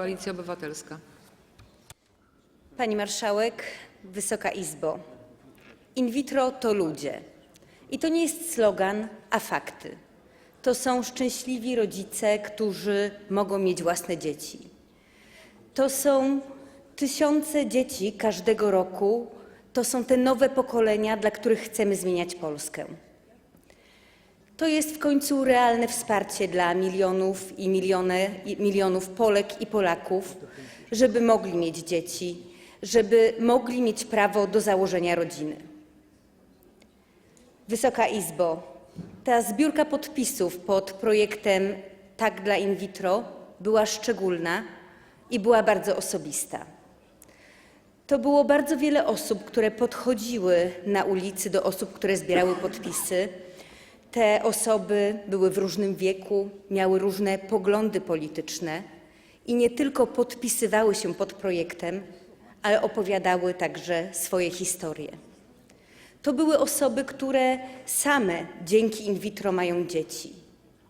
Koalicja Obywatelska. Pani Marszałek, Wysoka Izbo. In vitro to ludzie. I to nie jest slogan, a fakty. To są szczęśliwi rodzice, którzy mogą mieć własne dzieci. To są tysiące dzieci każdego roku. To są te nowe pokolenia, dla których chcemy zmieniać Polskę. To jest w końcu realne wsparcie dla milionów i miliony, milionów Polek i Polaków, żeby mogli mieć dzieci, żeby mogli mieć prawo do założenia rodziny. Wysoka Izbo, ta zbiórka podpisów pod projektem Tak dla in vitro była szczególna i była bardzo osobista. To było bardzo wiele osób, które podchodziły na ulicy do osób, które zbierały podpisy. Te osoby były w różnym wieku, miały różne poglądy polityczne i nie tylko podpisywały się pod projektem, ale opowiadały także swoje historie. To były osoby, które same dzięki in vitro mają dzieci.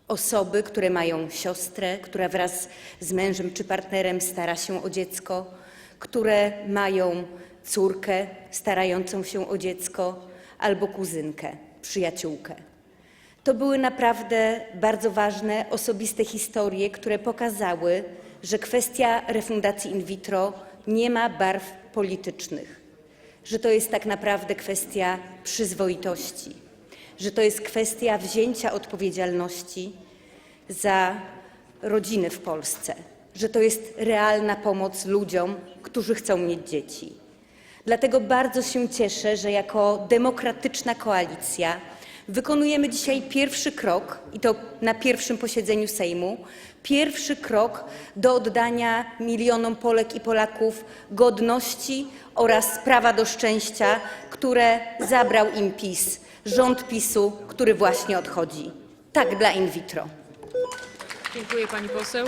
Osoby, które mają siostrę, która wraz z mężem czy partnerem stara się o dziecko, które mają córkę starającą się o dziecko albo kuzynkę, przyjaciółkę. To były naprawdę bardzo ważne, osobiste historie, które pokazały, że kwestia refundacji in vitro nie ma barw politycznych, że to jest tak naprawdę kwestia przyzwoitości, że to jest kwestia wzięcia odpowiedzialności za rodziny w Polsce, że to jest realna pomoc ludziom, którzy chcą mieć dzieci. Dlatego bardzo się cieszę, że jako demokratyczna koalicja wykonujemy dzisiaj pierwszy krok, i to na pierwszym posiedzeniu Sejmu, pierwszy krok do oddania milionom Polek i Polaków godności oraz prawa do szczęścia, które zabrał im PiS, rząd PiSu, który właśnie odchodzi. Tak dla in vitro. Dziękuję pani poseł.